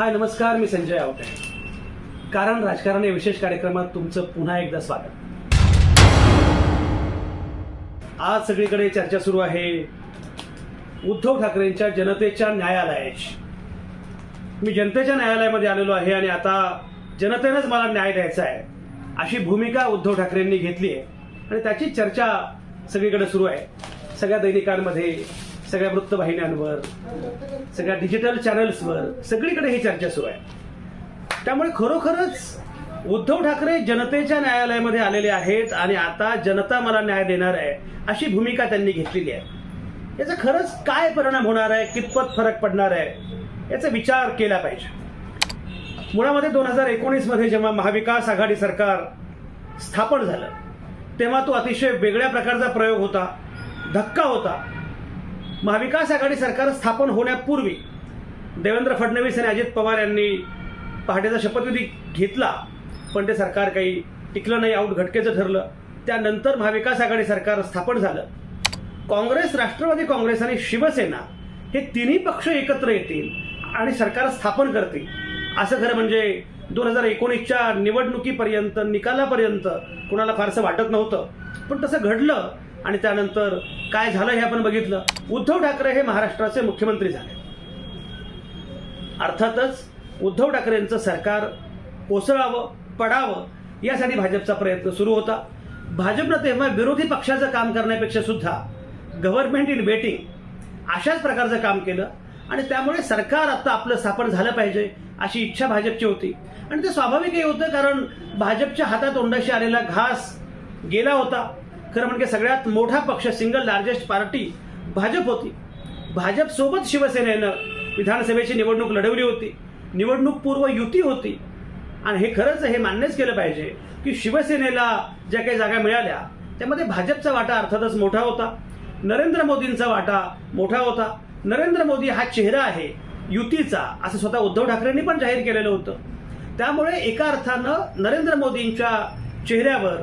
हाय नमस्कार मी संजय आवटे. कारण राजकारण या विशेष कार्यक्रमात तुमचं पुन्हा एकदा स्वागत. आज सगळीकडे चर्चा सुरू आहे उद्धव ठाकरेंच्या जनतेच्या न्यायालयाची. मी जनतेच्या न्यायालयामध्ये आलेलो आहे आणि आता जनतेनंच मला न्याय द्यायचा आहे अशी भूमिका उद्धव ठाकरेंनी घेतली आहे. आणि त्याची चर्चा सगळीकडे सुरू आहे. सगळ्या दैनिकांमध्ये सगळ्या वृत्तवाहिन्यांवर सगळ्या डिजिटल चॅनल्सवर सगळीकडे ही चर्चा सुरू आहे. त्यामुळे खरोखरच उद्धव ठाकरे जनतेच्या न्यायालयामध्ये आलेले आहेत आणि आता जनता मला न्याय देणार आहे अशी भूमिका त्यांनी घेतलेली आहे. याचा खरंच काय परिणाम होणार आहे कितपत फरक पडणार आहे याचा विचार केला पाहिजे. मुळामध्ये दोन हजार एकोणीसमध्ये जेव्हा महाविकास आघाडी सरकार स्थापन झालं तेव्हा तो अतिशय वेगळ्या प्रकारचा प्रयोग होता धक्का होता. महाविकास आघाडी सरकार स्थापन होण्यापूर्वी देवेंद्र फडणवीस आणि अजित पवार यांनी पहाटेचा शपथविधी घेतला पण ते सरकार काही टिकलं नाही आऊट घटकेचं ठरलं. त्यानंतर महाविकास आघाडी सरकार स्थापन झालं. काँग्रेस राष्ट्रवादी काँग्रेस आणि शिवसेना हे तिन्ही पक्ष एकत्र येतील आणि सरकार स्थापन करतील. असं खरं म्हणजे दोन हजार एकोणीसच्या निवडणुकीपर्यंत निकालापर्यंत कुणाला फारसं वाटत नव्हतं. पण तसं घडलं आणि त्यानंतर काय झालं हे आपण बघितलं. उद्धव ठाकरे हे महाराष्ट्राचे मुख्यमंत्री झाले. अर्थातच उद्धव ठाकरेंचं सरकार कोसळावं पडावं यासाठी भाजपचा प्रयत्न सुरू होता. भाजपनं तेव्हा विरोधी पक्षाचं काम करण्यापेक्षा सुद्धा गव्हर्नमेंट इन वेटिंग अशाच प्रकारचं काम केलं आणि त्यामुळे सरकार आता आपलं स्थापन झालं पाहिजे अशी इच्छा भाजपची होती. आणि ते स्वाभाविकही होतं कारण भाजपच्या हातात ओंडाशी आलेला घास गेला होता. खरं म्हणजे सगळ्यात मोठा पक्ष सिंगल लार्जेस्ट पार्टी भाजप होती. भाजपसोबत शिवसेनेनं विधानसभेची निवडणूक लढवली होती. निवडणूक पूर्व युती होती. आणि हे खरंच हे मान्यच केलं पाहिजे की शिवसेनेला ज्या काही जागा मिळाल्या त्यामध्ये भाजपचा वाटा अर्थातच मोठा होता. नरेंद्र मोदींचा वाटा मोठा होता. नरेंद्र मोदी हा चेहरा आहे युतीचा असं स्वतः उद्धव ठाकरेंनी पण जाहीर केलेलं होतं. त्यामुळे एका अर्थानं नरेंद्र मोदींच्या चेहऱ्यावर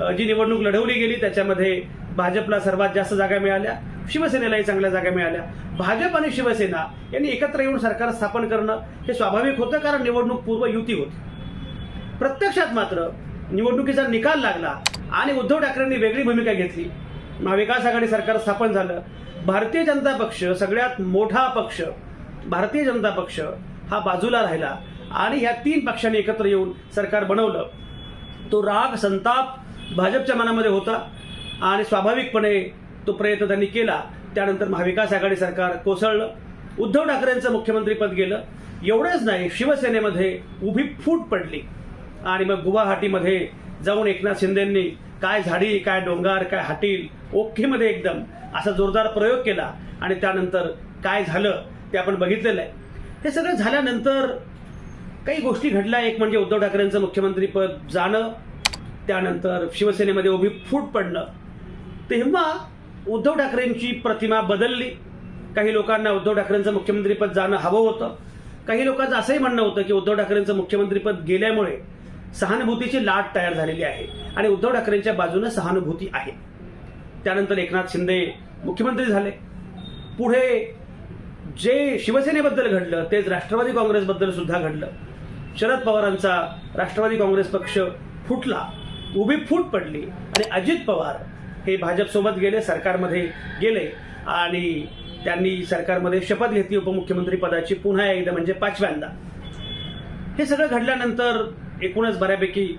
जी निवडणूक लढवली गेली त्याच्यामध्ये भाजपला सर्वात जास्त जागा मिळाल्या. शिवसेनेलाही चांगल्या जागा मिळाल्या. भाजप आणि शिवसेना यांनी एकत्र येऊन सरकार स्थापन करणं हे स्वाभाविक होतं कारण निवडणूक पूर्व युती होती. प्रत्यक्षात मात्र निवडणुकीचा निकाल लागला आणि उद्धव ठाकरेंनी वेगळी भूमिका घेतली. महाविकास आघाडी सरकार स्थापन झालं. भारतीय जनता पक्ष सगळ्यात मोठा पक्ष भारतीय जनता पक्ष हा बाजूला राहिला आणि ह्या तीन पक्षांनी एकत्र येऊन सरकार बनवलं. तो राग संताप भाजपच्या मनामध्ये होता आणि स्वाभाविकपणे तो प्रयत्न त्यांनी केला. त्यानंतर महाविकास आघाडी सरकार कोसळलं. उद्धव ठाकरेंचं मुख्यमंत्रीपद गेलं. एवढंच नाही शिवसेनेमध्ये उभी फूट पडली. आणि मग गुवाहाटीमध्ये जाऊन एकनाथ शिंदेंनी काय झाडी काय डोंगर काय हाटील ओखीमध्ये एकदम असा जोरदार प्रयोग केला. आणि त्यानंतर काय झालं ते आपण बघितलेलं आहे. हे सगळं झाल्यानंतर काही गोष्टी घडल्या. एक म्हणजे उद्धव ठाकरेंचं मुख्यमंत्रीपद जाणं. त्यानंतर शिवसेनेमध्ये उभी फूट पडणं तेव्हा उद्धव ठाकरेंची प्रतिमा बदलली. काही लोकांना उद्धव ठाकरेंचं मुख्यमंत्रीपद जाणं हवं होतं. काही लोकांचं असंही म्हणणं होतं की उद्धव ठाकरेंचं मुख्यमंत्रीपद गेल्यामुळे सहानुभूतीची लाट तयार झालेली आहे आणि उद्धव ठाकरेंच्या बाजूने सहानुभूती आहे. त्यानंतर एकनाथ शिंदे मुख्यमंत्री झाले. पुढे जे शिवसेनेबद्दल घडलं तेच राष्ट्रवादी काँग्रेसबद्दल सुद्धा घडलं. शरद पवारांचा राष्ट्रवादी काँग्रेस पक्ष फुटला. उभी फूट पडली आणि अजित पवार हे भाजपसोबत गेले सरकारमध्ये गेले आणि त्यांनी सरकारमध्ये शपथ घेतली उपमुख्यमंत्री पदाची. पुन्हा एकदा म्हणजे पाचव्यांदा. हे सगळं घडल्यानंतर एकूणच बऱ्यापैकी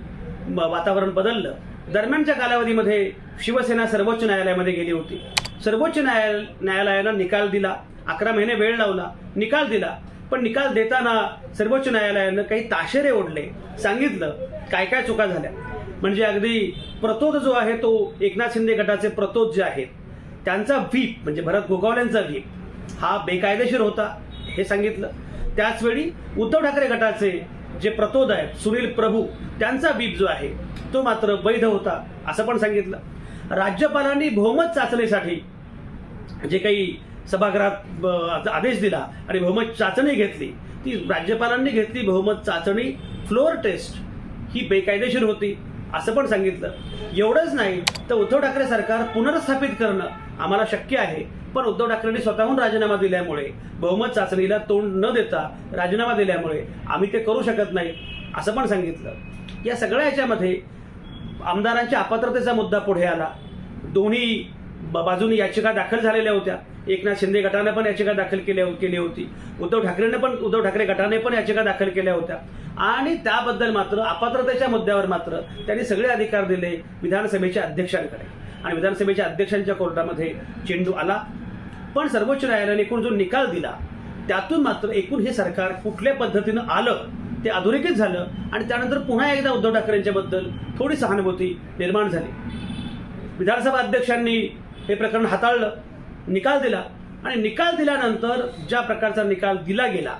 वातावरण बदललं. दरम्यानच्या कालावधीमध्ये शिवसेना सर्वोच्च न्यायालयामध्ये गेली होती. सर्वोच्च न्यायाल न्यायालयानं निकाल दिला. अकरा महिने वेळ लावला. निकाल दिला. पण निकाल देताना सर्वोच्च न्यायालयानं काही ताशेरे ओढले. सांगितलं काय काय चुका झाल्या? म्हणजे अगदी प्रतोद जो आहे तो एकनाथ शिंदे गटाचे प्रतोद जे आहेत त्यांचा व्हीप म्हणजे भरत गोगावलेंचा व्हीप हा बेकायदेशीर होता हे सांगितलं. त्याचवेळी उद्धव ठाकरे गटाचे जे प्रतोद आहेत सुनील प्रभू त्यांचा बीप जो आहे तो मात्र वैध होता असं पण सांगितलं. राज्यपालांनी बहुमत चाचणीसाठी जे काही सभागृहात आदेश दिला आणि बहुमत चाचणी घेतली ती राज्यपालांनी घेतली. बहुमत चाचणी फ्लोअर टेस्ट ही बेकायदेशीर होती. असं पण सांगितलं. एवढंच नाही तर उद्धव ठाकरे सरकार पुनर्स्थापित करणं आम्हाला शक्य आहे. पण उद्धव ठाकरेंनी स्वतःहून राजीनामा दिल्यामुळे बहुमत चाचणीला तोंड न देता राजीनामा दिल्यामुळे आम्ही ते करू शकत नाही असं पण सांगितलं. या सगळ्या याच्यामध्ये आमदारांच्या अपात्रतेचा मुद्दा पुढे आला. दोन्ही ब- बाजूनी याचिका दाखल झालेल्या होत्या. एकनाथ शिंदे गटाने पण याचिका दाखल केल्या हो- केली होती. उद्धव ठाकरेने पण उद्धव ठाकरे गटाने पण याचिका दाखल केल्या होत्या. आणि त्याबद्दल मात्र अपात्रतेच्या मुद्द्यावर मात्र त्यांनी सगळे अधिकार दिले विधानसभेच्या अध्यक्षांकडे. आणि विधानसभेच्या अध्यक्षांच्या कोर्टामध्ये चेंडू आला. पण सर्वोच्च न्यायालयाने एकूण जो निकाल दिला त्यातून मात्र एकूण हे सरकार कुठल्या पद्धतीनं आलं ते अधोरेखित झालं आणि त्यानंतर पुन्हा एकदा उद्धव ठाकरेंच्याबद्दल थोडी सहानुभूती निर्माण झाली. विधानसभा अध्यक्षांनी हे प्रकरण हाताळलं. निकाल दिला. आणि निकाल दिल्यानंतर ज्या प्रकारचा निकाल दिला गेला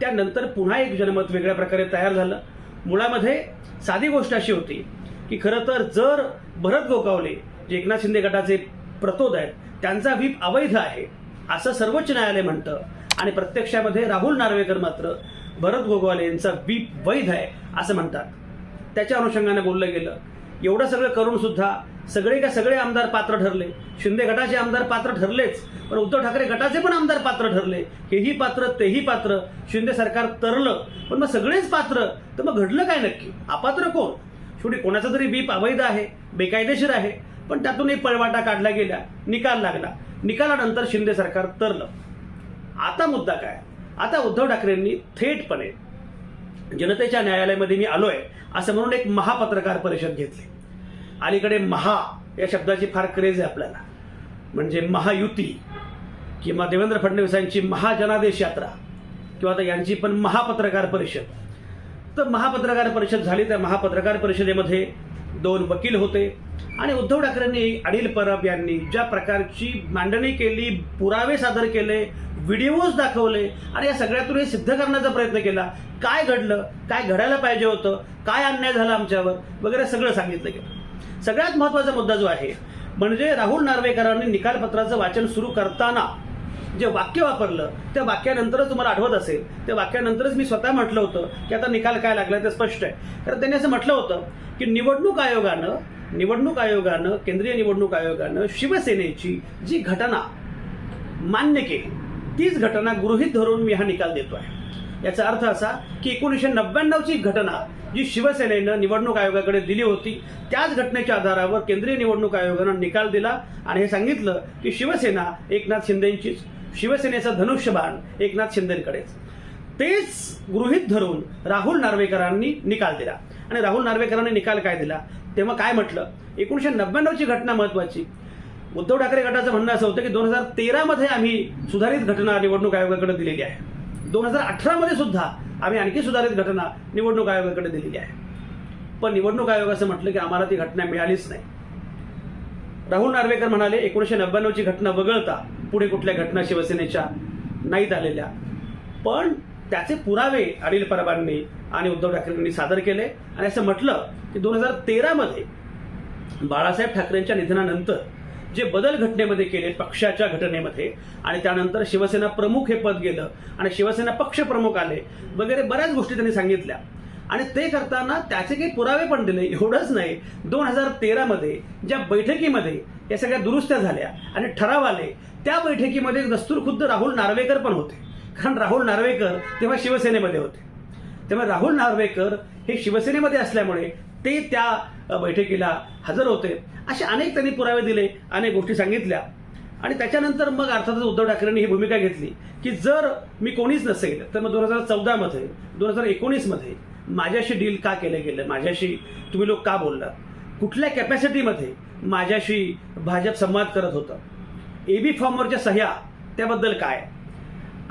त्यानंतर पुन्हा एक जनमत वेगळ्या प्रकारे तयार झालं. मुळामध्ये साधी गोष्ट अशी होती की खरं तर जर भरत गोगावले जे एकनाथ शिंदे गटाचे प्रतोद आहेत त्यांचा व्हीप अवैध आहे असं सर्वोच्च न्यायालय म्हणतं. आणि प्रत्यक्षामध्ये राहुल नार्वेकर मात्र भरत गोगवाले यांचा व्हीप वैध आहे असं म्हणतात. त्याच्या अनुषंगाने बोललं गेलं. एवढं सगळं करून सुद्धा सगळे का सगळे आमदार पात्र ठरले. शिंदे गटाचे आमदार पात्र ठरलेच पण उद्धव ठाकरे गटाचे पण आमदार पात्र ठरले. हेही पात्र तेही पात्र शिंदे सरकार तरलं पण मग सगळेच पात्र तर मग घडलं काय नक्की? अपात्र कोण? शेवटी कोणाचा तरी बीप अवैध आहे बेकायदेशीर आहे पण त्यातूनही पळवाटा काढला गेला निकाल लागला. निकालानंतर शिंदे सरकार तरलं. आता मुद्दा काय? आता उद्धव ठाकरेंनी थेटपणे जनतेच्या न्यायालयामध्ये मी आलोय असं म्हणून एक महापत्रकार परिषद घेतली. अलीकडे महा या शब्दाची फार क्रेज आहे आपल्याला. म्हणजे महायुती किंवा देवेंद्र फडणवीसांची महाजनादेश यात्रा किंवा आता यांची पण महापत्रकार परिषद. तर महापत्रकार परिषद झाली त्या महापत्रकार परिषदेमध्ये दोन वकील होते. आणि उद्धव ठाकरेंनी अनिल परब यांनी ज्या प्रकारची मांडणी केली पुरावे सादर केले व्हिडिओज दाखवले आणि या सगळ्यातून हे सिद्ध करण्याचा प्रयत्न केला काय घडलं काय घडायला पाहिजे होतं काय अन्याय झाला आमच्यावर वगैरे सगळं सांगितलं गेलं. सगळ्यात महत्त्वाचा मुद्दा जो आहे म्हणजे राहुल नार्वेकरांनी निकालपत्राचं वाचन सुरू करताना जे वाक्य वापरलं त्या वाक्यानंतरच तुम्हाला आठवत असेल त्या वाक्यानंतरच मी स्वतः म्हटलं होतं की आता निकाल काय लागला ते स्पष्ट आहे. कारण त्यांनी असं म्हटलं होतं की निवडणूक आयोगानं निवडणूक आयोगानं केंद्रीय निवडणूक आयोगानं शिवसेनेची जी घटना मान्य केली तीच घटना गृहीत धरून मी हा निकाल देतो आहे याचा अर्थ असा की एकोणीसशे नव्याण्णवची घटना जी शिवसेनेनं निवडणूक आयोगाकडे दिली होती त्याच घटनेच्या आधारावर केंद्रीय निवडणूक आयोगानं निकाल दिला आणि हे सांगितलं की शिवसेना एकनाथ शिंदेंचीच शिवसेनेचा धनुष्यबाण एकनाथ शिंदेकडेच. तेच गृहीत धरून राहुल नार्वेकरांनी निकाल दिला. आणि राहुल नार्वेकरांनी निकाल काय दिला? तेव्हा काय म्हटलं? एकोणीसशे नव्याण्णवची घटना महत्वाची उद्धव ठाकरे गटाचं म्हणणं असं होतं की दोन हजार तेरामध्ये आम्ही सुधारित घटना निवडणूक आयोगाकडे दिलेली आहे. दोन हजार अठरामध्ये सुद्धा आम्ही आणखी सुधारित घटना निवडणूक आयोगाकडे दिलेली आहे. पण निवडणूक आयोग असं म्हटलं की आम्हाला ती घटना मिळालीच नाही. राहुल नार्वेकर म्हणाले एकोणीसशे नव्याण्णवची घटना वगळता पुढे कुठल्या घटना शिवसेनेच्या नाहीत आलेल्या. पण त्याचे पुरावे अनिल परबांनी आणि उद्धव ठाकरेंनी सादर केले. आणि असं म्हटलं की दोन हजार तेरामध्ये बाळासाहेब ठाकरेंच्या निधनानंतर जे बदल घटनेमध्ये केले पक्षाच्या घटनेमध्ये आणि त्यानंतर शिवसेना प्रमुख हे पद गेलं आणि शिवसेना पक्षप्रमुख आले वगैरे बऱ्याच गोष्टी त्यांनी सांगितल्या. आणि ते करताना त्याचे काही पुरावे पण दिले एवढंच नाही. दोन हजार तेरामध्ये ज्या बैठकीमध्ये या सगळ्या दुरुस्त्या झाल्या आणि ठराव आले त्या बैठकीमध्ये दस्तूर खुद्द राहुल नार्वेकर पण होते. कारण राहुल नार्वेकर तेव्हा शिवसेनेमध्ये होते. तेव्हा राहुल नार्वेकर हे शिवसेनेमध्ये असल्यामुळे ते त्या बैठकीला हजर होते. असे अनेक त्यांनी पुरावे दिले अनेक गोष्टी सांगितल्या. आणि त्याच्यानंतर मग अर्थातच उद्धव ठाकरेंनी ही भूमिका घेतली की जर मी कोणीच नसेल तर मग दोन हजार चौदामध्ये दोन हजार एकोणीसमध्ये माझ्याशी डील का केलं गेलं? माझ्याशी तुम्ही लोक का बोललात कुठल्या कॅपॅसिटीमध्ये माझ्याशी भाजप संवाद करत होतं? एबी फॉर्मवरच्या सह्या त्याबद्दल काय?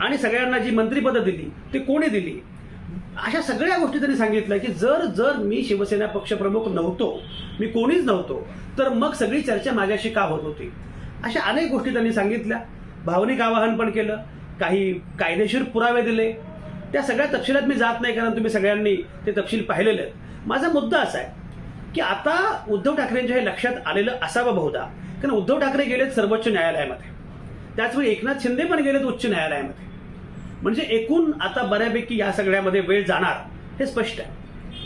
आणि सगळ्यांना जी मंत्रीपदं दिली ती कोणी दिली? अशा सगळ्या गोष्टी त्यांनी सांगितल्या की जर जर मी शिवसेना पक्षप्रमुख नव्हतो मी कोणीच नव्हतो तर मग सगळी चर्चा माझ्याशी का होत होती? अशा अनेक गोष्टी त्यांनी सांगितल्या. भावनिक आवाहन पण केलं काही कायदेशीर पुरावे दिले. त्या सगळ्या तपशिलात मी जात नाही कारण तुम्ही सगळ्यांनी ते तपशील पाहिलेले आहेत. माझा मुद्दा असा आहे की आता उद्धव ठाकरेंच्या हे लक्षात आलेलं असावं बहुधा. कारण उद्धव ठाकरे गेलेत सर्वोच्च न्यायालयामध्ये. त्याचवेळी एकनाथ शिंदे पण गेलेत उच्च न्यायालयामध्ये. म्हणजे एकूण आता बऱ्यापैकी या सगळ्यामध्ये वेळ जाणार हे स्पष्ट आहे.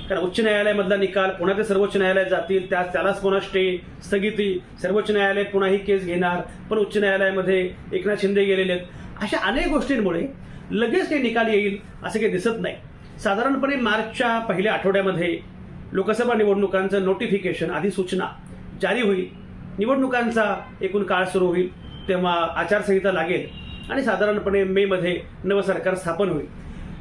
कारण उच्च न्यायालयामधला निकाल पुन्हा ते सर्वोच्च न्यायालयात जातील त्या त्यालाच पुन्हा स्टे स्थगिती सर्वोच्च न्यायालय पुन्हा ही केस घेणार पण उच्च न्यायालयामध्ये एकनाथ शिंदे गेलेले आहेत. अशा अनेक गोष्टींमुळे लगेच काही निकाल येईल असं काही दिसत नाही. साधारणपणे मार्चच्या पहिल्या आठवड्यामध्ये लोकसभा निवडणुकांचं नोटिफिकेशन अधिसूचना जारी होईल. निवडणुकांचा एकूण काळ सुरू होईल तेव्हा आचारसंहिता लागेल. आणि साधारणपणे मेमध्ये नवं सरकार स्थापन होईल.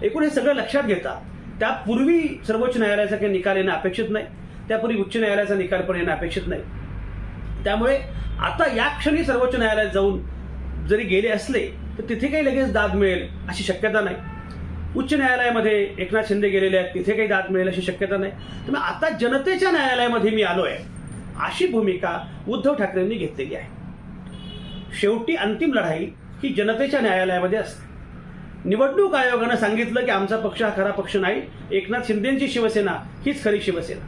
एकूण हे सगळं लक्षात घेता त्यापूर्वी सर्वोच्च न्यायालयाचा काही निकाल येणं अपेक्षित नाही त्यापूर्वी उच्च न्यायालयाचा निकाल पण येणं अपेक्षित नाही. त्यामुळे आता या क्षणी सर्वोच्च न्यायालयात जाऊन जरी गेले असले तर तिथे काही लगेच दाद मिळेल अशी शक्यता नाही. उच्च न्यायालयामध्ये एकनाथ शिंदे गेलेले आहेत तिथे काही दाद मिळेल अशी शक्यता नाही. त्यामुळे आता जनतेच्या न्यायालयामध्ये मी आलो आहे अशी भूमिका उद्धव ठाकरेंनी घेतलेली आहे. शेवटी अंतिम लढाई ही जनतेच्या न्यायालयामध्ये असते. निवडणूक आयोगानं सांगितलं की आमचा पक्ष हा खरा पक्ष नाही. एकनाथ शिंदेची शिवसेना हीच खरी शिवसेना.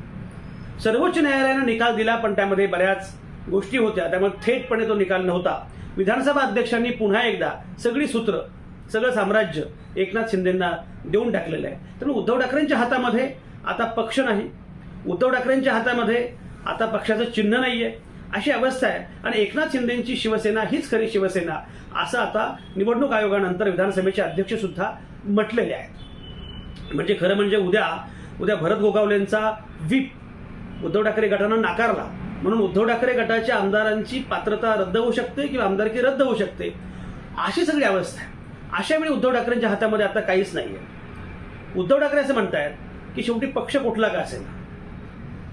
सर्वोच्च न्यायालयानं निकाल दिला पण त्यामध्ये बऱ्याच गोष्टी होत्या. त्यामुळे थेटपणे तो निकाल नव्हता. विधानसभा अध्यक्षांनी पुन्हा एकदा सगळी सूत्र सगळं साम्राज्य एकनाथ शिंदेंना देऊन टाकलेलं आहे. त्यामुळे उद्धव ठाकरेंच्या हातामध्ये आता पक्ष नाही. उद्धव ठाकरेंच्या हातामध्ये आता पक्षाचं चिन्ह नाहीये. अशी अवस्था आहे. आणि एकनाथ शिंदेची शिवसेना हीच खरी शिवसेना. असं आता निवडणूक आयोगानंतर विधानसभेचे अध्यक्ष सुद्धा म्हटलेले आहेत. म्हणजे खरं म्हणजे उद्या उद्या भरत गोगावलेंचा व्हीप उद्धव ठाकरे गटानं नाकारला. म्हणून उद्धव ठाकरे गटाच्या आमदारांची पात्रता रद्द होऊ शकते किंवा आमदारकी रद्द होऊ शकते. अशी सगळी अवस्था आहे. अशा वेळी उद्धव ठाकरेंच्या हातामध्ये आता काहीच नाही आहे उद्धव ठाकरे असं म्हणतायत की शेवटी पक्ष कुठला का असेल?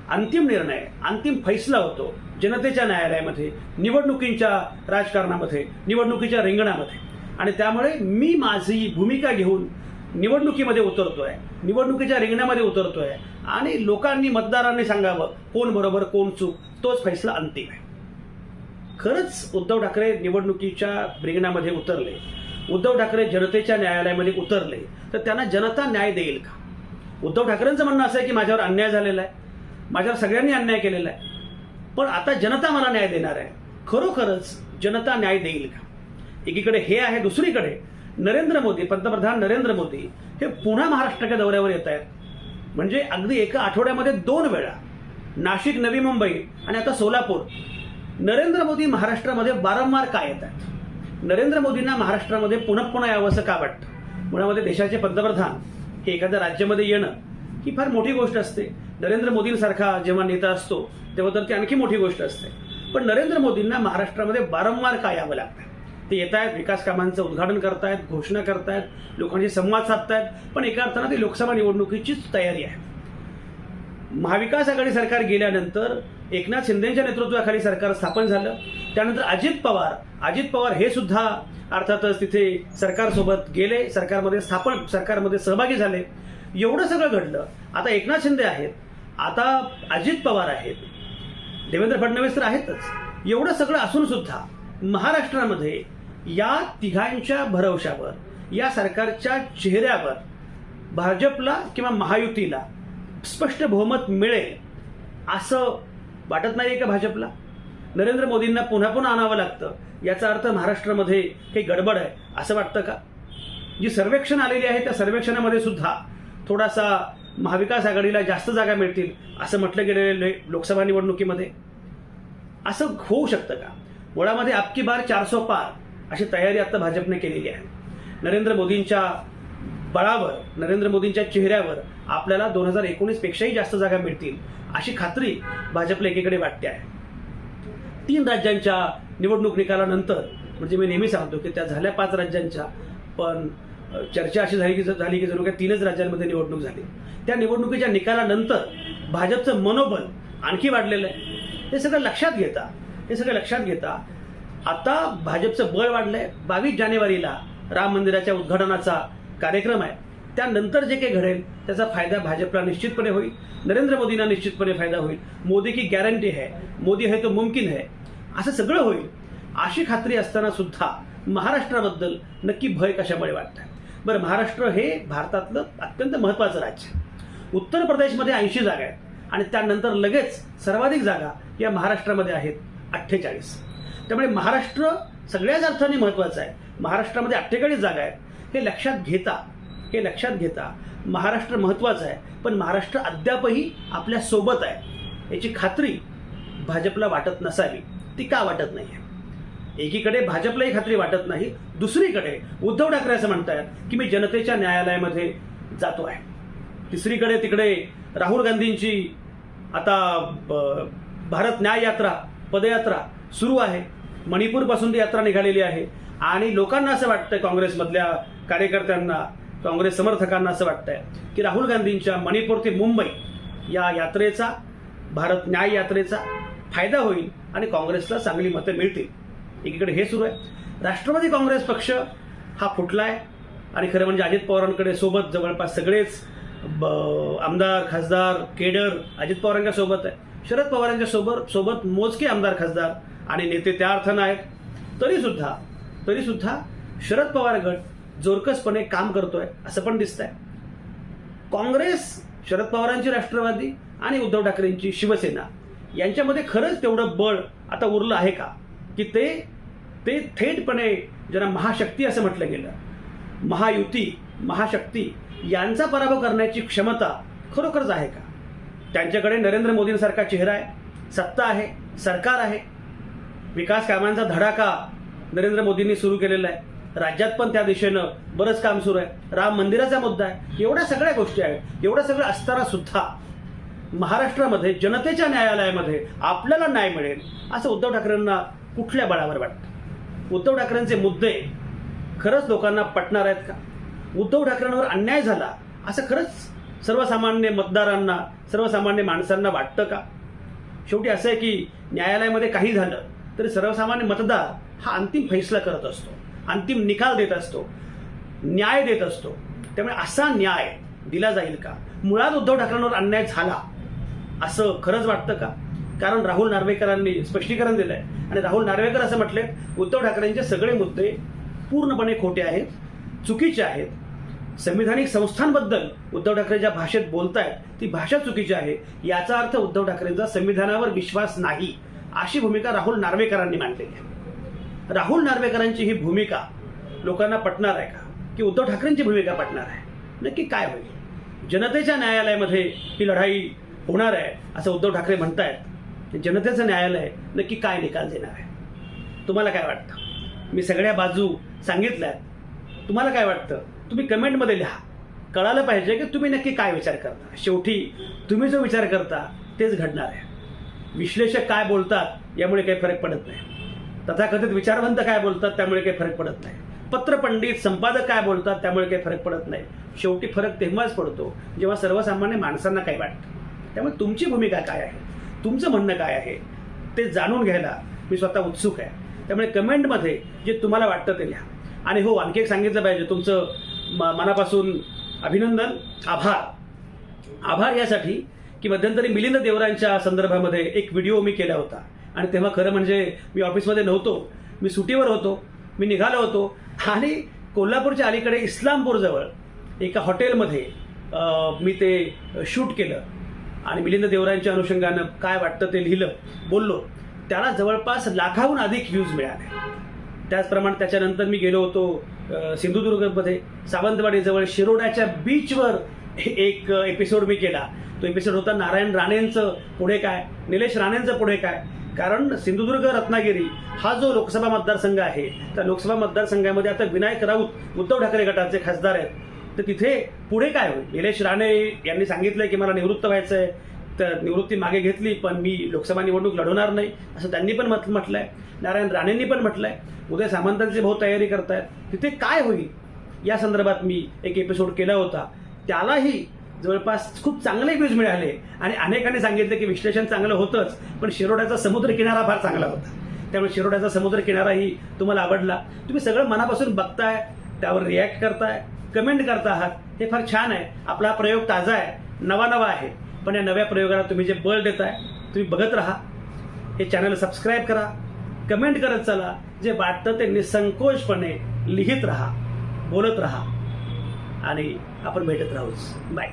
अंतिम निर्णय अंतिम फैसला होतो जनतेच्या न्यायालयामध्ये निवडणुकींच्या राजकारणामध्ये निवडणुकीच्या रिंगणामध्ये. आणि त्यामुळे मी माझी भूमिका घेऊन निवडणुकीमध्ये उतरतोय निवडणुकीच्या रिंगणामध्ये उतरतोय. आणि लोकांनी मतदारांनी सांगावं कोण बरोबर कोण चूक तोच फैसला अंतिम आहे. खरंच उद्धव ठाकरे निवडणुकीच्या रिंगणामध्ये उतरले. उद्धव ठाकरे जनतेच्या न्यायालयामध्ये उतरले. तर त्यांना जनता न्याय देईल का? उद्धव ठाकरेंचं म्हणणं असं आहे की माझ्यावर अन्याय झालेला आहे. माझ्यावर सगळ्यांनी अन्याय केलेला आहे. पण आता जनता मला न्याय देणार आहे. खरोखरच जनता न्याय देईल का? एकीकडे हे आहे दुसरीकडे नरेंद्र मोदी पंतप्रधान नरेंद्र मोदी हे पुन्हा महाराष्ट्राच्या दौऱ्यावर येत आहेत. म्हणजे अगदी एका आठवड्यामध्ये दोन वेळा नाशिक नवी मुंबई आणि आता सोलापूर. नरेंद्र मोदी महाराष्ट्रामध्ये वारंवार का येत आहेत? नरेंद्र मोदींना महाराष्ट्रामध्ये पुन्हा पुन्हा यावंसं का वाटतं? मुळामध्ये देशाचे पंतप्रधान हे एखाद्या राज्यामध्ये येणं ही फार मोठी गोष्ट असते. नरेंद्र मोदींसारखा जेव्हा नेता असतो तेव्हा तर ती आणखी मोठी गोष्ट असते. पण नरेंद्र मोदींना महाराष्ट्रामध्ये वारंवार काय यावं लागतं? ते येत आहेत विकास कामांचं उद्घाटन करतायत घोषणा करतायत लोकांशी संवाद साधतायत पण एका अर्थानं ती लोकसभा निवडणुकीचीच तयारी आहे. महाविकास आघाडी सरकार गेल्यानंतर एकनाथ शिंदेच्या नेतृत्वाखाली सरकार स्थापन झालं. त्यानंतर अजित पवार अजित पवार हे सुद्धा अर्थातच तिथे सरकारसोबत गेले सरकारमध्ये स्थापन सरकारमध्ये सहभागी झाले. एवढं सगळं घडलं. आता एकनाथ शिंदे आहेत. आता अजित पवार आहेत. देवेंद्र फडणवीस तर आहेतच. एवढं सगळं असून सुद्धा महाराष्ट्रामध्ये या तिघांच्या भरवशावर या सरकारच्या चेहऱ्यावर भाजपला किंवा महायुतीला स्पष्ट बहुमत मिळेल असं वाटत नाही का भाजपला? नरेंद्र मोदींना पुन्हा पुन्हा आणावं लागतं. याचा अर्थ महाराष्ट्रामध्ये काही गडबड आहे असं वाटतं का? जी सर्वेक्षण आलेली आहे त्या सर्वेक्षणामध्ये सुद्धा थोडासा महाविकास आघाडीला जास्त जागा मिळतील असं म्हटलं गेलेलं लोकसभा निवडणुकीमध्ये. असं होऊ शकतं का? मुळामध्ये आपकी बार चारसो पार अशी तयारी आता भाजपने केलेली आहे. नरेंद्र मोदींच्या बळावर नरेंद्र मोदींच्या चेहऱ्यावर आपल्याला दोन हजार एकोणीस पेक्षाही जास्त जागा मिळतील अशी खात्री भाजपला एकीकडे वाटते आहे. तीन राज्यांच्या निवडणूक निकालानंतर म्हणजे मी नेहमी सांगतो की त्या झाल्या पाच राज्यांच्या पण चर्चा अशी झाली की झाली की जणू काय तीनच राज्यांमध्ये निवडणूक झाली. त्या निवडणुकीच्या निकालानंतर भाजपचं मनोबल आणखी वाढलेलं आहे. हे सगळं लक्षात घेता हे सगळं लक्षात घेता आता भाजपचं बळ वाढलं आहे बावीस जानेवारीला राम मंदिराच्या उद्घाटनाचा कार्यक्रम आहे. त्यानंतर जे काही घडेल त्याचा फायदा भाजपला निश्चितपणे होईल. नरेंद्र मोदींना निश्चितपणे फायदा होईल. मोदी की गॅरंटी है मोदी है तो मुमकिन है असं सगळं होईल. अशी खात्री असताना सुद्धा महाराष्ट्राबद्दल नक्की भय कशामुळे वाटतं बरं महाराष्ट्र हे भारतातलं अत्यंत महत्त्वाचं राज्य. उत्तर प्रदेशमध्ये ऐंशी जागा आहेत आणि त्यानंतर लगेच सर्वाधिक जागा या महाराष्ट्रामध्ये आहेत अठ्ठेचाळीस. त्यामुळे महाराष्ट्र सगळ्याच अर्थाने महत्त्वाचं आहे. महाराष्ट्रामध्ये अठ्ठेचाळीस जागा आहेत. हे लक्षात घेता हे लक्षात घेता महाराष्ट्र महत्त्वाचं आहे. पण महाराष्ट्र अद्यापही आपल्यासोबत आहे. याची खात्री भाजपला वाटत नसावी. ती का वाटत नाही आहे एकीकडे भाजपलाही खात्री वाटत नाही दुसरीकडे उद्धव ठाकरे असं म्हणतायत की मी जनतेच्या न्यायालयामध्ये जातो आहे. तिसरीकडे तिकडे राहुल गांधींची आता ब- भारत न्याय यात्रा पदयात्रा सुरू आहे. मणिपूरपासून ती यात्रा निघालेली आहे. आणि लोकांना असं वाटतंय काँग्रेसमधल्या कार्यकर्त्यांना काँग्रेस समर्थकांना असं वाटतंय की राहुल गांधींच्या मणिपूर ते मुंबई या यात्रेचा भारत न्याय यात्रेचा फायदा होईल आणि काँग्रेसला चांगली मतं मिळतील. एकीकडे हे सुरू आहे. राष्ट्रवादी काँग्रेस पक्ष हा फुटलाय आणि खरं म्हणजे अजित पवारांकडे सोबत जवळपास सगळेच ब- आमदार खासदार केडर अजित पवारांच्या सोबत आहे. शरद पवारांच्या सोबत सोबत मोजके आमदार खासदार आणि नेते त्या अर्थानं आहेत. तरीसुद्धा तरीसुद्धा शरद पवार गट जोरकसपणे काम करतोय असं पण दिसतंय. काँग्रेस शरद पवारांची राष्ट्रवादी आणि उद्धव ठाकरेंची शिवसेना यांच्यामध्ये खरंच तेवढं बळ आता उरलं आहे का? की ते ते थेटपणे ज्यांना महाशक्ती असं म्हटलं गेलं महायुती महाशक्ती यांचा पराभव करण्याची क्षमता खरोखरच आहे का? त्यांच्याकडे नरेंद्र मोदींसारखा चेहरा आहे सत्ता आहे सरकार आहे. विकास कामांचा धडाका नरेंद्र मोदींनी सुरू केलेला आहे. राज्यात पण त्या दिशेनं बरंच काम सुरू आहे. राम मंदिराचा मुद्दा आहे. एवढ्या सगळ्या गोष्टी आहेत. एवढं सगळं असताना सुद्धा महाराष्ट्रामध्ये जनतेच्या न्यायालयामध्ये आपल्याला न्याय मिळेल असं उद्धव ठाकरेंना कुठल्या बळावर वाटतं? उद्धव ठाकरेंचे मुद्दे खरंच लोकांना पटणार आहेत का? उद्धव ठाकरेंवर अन्याय झाला असं खरंच सर्वसामान्य मतदारांना सर्वसामान्य माणसांना वाटतं का? शेवटी असं आहे की न्यायालयामध्ये काही झालं तरी सर्वसामान्य मतदार हा अंतिम फैसला करत असतो अंतिम निकाल देत असतो न्याय देत असतो. त्यामुळे असा न्याय दिला जाईल का? मुळात उद्धव ठाकरेंवर अन्याय झाला असं खरंच वाटतं का? कारण राहुल नार्वेकरांनी स्पष्टीकरण दिलंय. आणि राहुल नार्वेकर असं म्हटले उद्धव ठाकरेंचे सगळे मुद्दे पूर्णपणे खोटे आहेत चुकीचे आहेत. संविधानिक संस्थांबद्दल उद्धव ठाकरे ज्या भाषेत बोलतायत ती भाषा चुकीची आहे. याचा अर्थ उद्धव ठाकरेंचा संविधानावर विश्वास नाही अशी भूमिका राहुल नार्वेकरांनी मांडलेली आहे. राहुल नार्वेकरांची ही भूमिका लोकांना पटणार आहे का? की उद्धव ठाकरेंची भूमिका पटणार आहे? नक्की काय होईल? जनतेच्या न्यायालयामध्ये ही लढाई होणार आहे असं उद्धव ठाकरे म्हणतायत. जनतेचं न्यायालय नक्की काय निकाल देणार आहे? तुम्हाला काय वाटतं? मी सगळ्या बाजू सांगितल्यात. तुम्हाला काय वाटतं? तुम्ही कमेंटमध्ये लिहा. कळालं पाहिजे की तुम्ही नक्की काय विचार करता. शेवटी तुम्ही जो विचार करता तेच घडणार आहे. विश्लेषक काय बोलतात यामुळे काही फरक पडत नाही. तथाकथित विचारवंत काय बोलतात त्यामुळे काही फरक पडत नाही. पत्रपंडित संपादक काय बोलतात त्यामुळे काही फरक पडत नाही. शेवटी फरक तेव्हाच पडतो जेव्हा सर्वसामान्य माणसांना काय वाटतं. त्यामुळे तुमची भूमिका काय आहे? तुमचं म्हणणं काय आहे? ते जाणून घ्यायला मी स्वतः उत्सुक आहे. त्यामुळे कमेंटमध्ये जे तुम्हाला वाटतं ते लिहा. आणि हो आणखी एक सांगितलं पाहिजे तुमचं मनापासून अभिनंदन आभार. आभार यासाठी की मध्यंतरी मिलिंद देवरांच्या संदर्भामध्ये एक व्हिडिओ मी केला होता. आणि तेव्हा खरं म्हणजे मी ऑफिसमध्ये नव्हतो मी सुटीवर होतो मी निघालो होतो. आणि कोल्हापूरच्या अलीकडे इस्लामपूरजवळ एका हॉटेलमध्ये मी ते शूट केलं. आणि मिलिंद देवरांच्या अनुषंगानं काय वाटतं ते लिहिलं बोललो. त्याला जवळपास लाखाहून अधिक व्ह्यूज मिळाले. त्याचप्रमाणे त्याच्यानंतर मी गेलो होतो सिंधुदुर्गमध्ये. सावंतवाडीजवळ शिरोड्याच्या बीचवर एक एपिसोड मी केला. तो एपिसोड होता नारायण राणेंचं पुढे काय निलेश राणेंचं पुढे काय. कारण सिंधुदुर्ग रत्नागिरी हा जो लोकसभा मतदारसंघ आहे त्या लोकसभा मतदारसंघामध्ये आता विनायक राऊत उद्धव ठाकरे गटाचे खासदार आहेत. तर तिथे पुढे काय होईल? निलेश राणे यांनी सांगितलंय की मला निवृत्त व्हायचं आहे तर निवृत्ती मागे घेतली पण मी लोकसभा निवडणूक लढवणार नाही असं त्यांनी पण म्हट म्हटलंय. नारायण राणेंनी पण म्हटलंय. उदय सामंतांची भाऊ तयारी करतायत. तिथे काय होईल? या संदर्भात मी एक एपिसोड केला होता. त्यालाही जवळपास खूप चांगले व्ह्यूज मिळाले आणि अनेकांनी सांगितलं की विश्लेषण चांगलं होतंच पण शिरोड्याचा समुद्र किनारा फार चांगला होता. त्यामुळे शिरोड्याचा समुद्र किनाराही तुम्हाला आवडला. तुम्ही सगळं मनापासून बघताय त्यावर रिॲक्ट करताय. कमेंट करता आहात हे फार छान आहे. आपला हा प्रयोग ताजा आहे. नवा नवा आहे. पण या नव्या प्रयोगाला तुम्ही जे बळ देताय तुम्ही बघत राहा. हे चॅनल सबस्क्राईब करा. कमेंट करत चला. जे वाटतं ते निसंकोचपणे लिहित राहा. बोलत राहा. आणि आपण भेटत राहूच. बाय